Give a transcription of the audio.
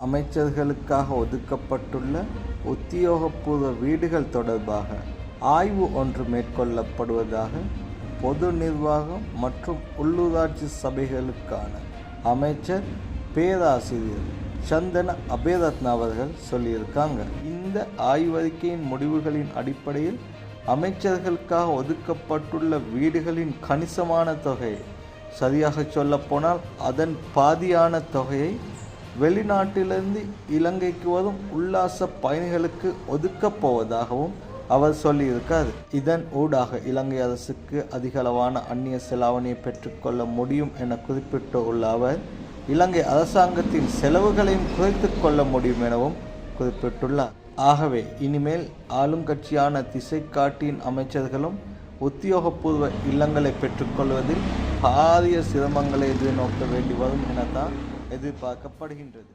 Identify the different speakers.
Speaker 1: அமைச்சர்களுக்காக ஒதுக்கப்பட்டுள்ள உத்தியோகபூர்வ வீடுகள் தொடர்பாக ஆய்வு ஒன்று மேற்கொள்ளப்படுவதாக பொது நிர்வாகம் மற்றும் உள்ளூராட்சி சபைகளுக்கான அமைச்சர் பேராசிரியர் சந்தன அபேரத்ன அவர்கள் சொல்லியிருக்காங்க. இந்த ஆய்வறிக்கையின் முடிவுகளின் அடிப்படையில் அமைச்சர்களுக்காக ஒதுக்கப்பட்டுள்ள வீடுகளின் கணிசமான தொகையை சரியாக சொல்லப்போனால் அதன் பாதியான தொகையை வெளிநாட்டிலிருந்து இலங்கைக்கு வரும் உல்லாச பயணிகளுக்கு ஒதுக்கப் போவதாகவும் அவர் சொல்லியிருக்கார். இதன் ஊடாக இலங்கை அரசுக்கு அதிகளவான அந்நிய செலாவணியை பெற்றுக்கொள்ள முடியும் என குறிப்பிட்டுள்ள அவர் இலங்கை அரசாங்கத்தின் செலவுகளையும் குறைத்து கொள்ள முடியும் எனவும் குறிப்பிட்டுள்ளார். ஆகவே இனிமேல் ஆளுங்கட்சியான திசை காட்டியின் அமைச்சர்களும் உத்தியோகபூர்வ இல்லங்களை பெற்றுக்கொள்வதில் பாரிய சிரமங்களை எதிர்நோக்க வேண்டி வரும் எனத்தான் எதிர்பார்க்கப்படுகின்றது.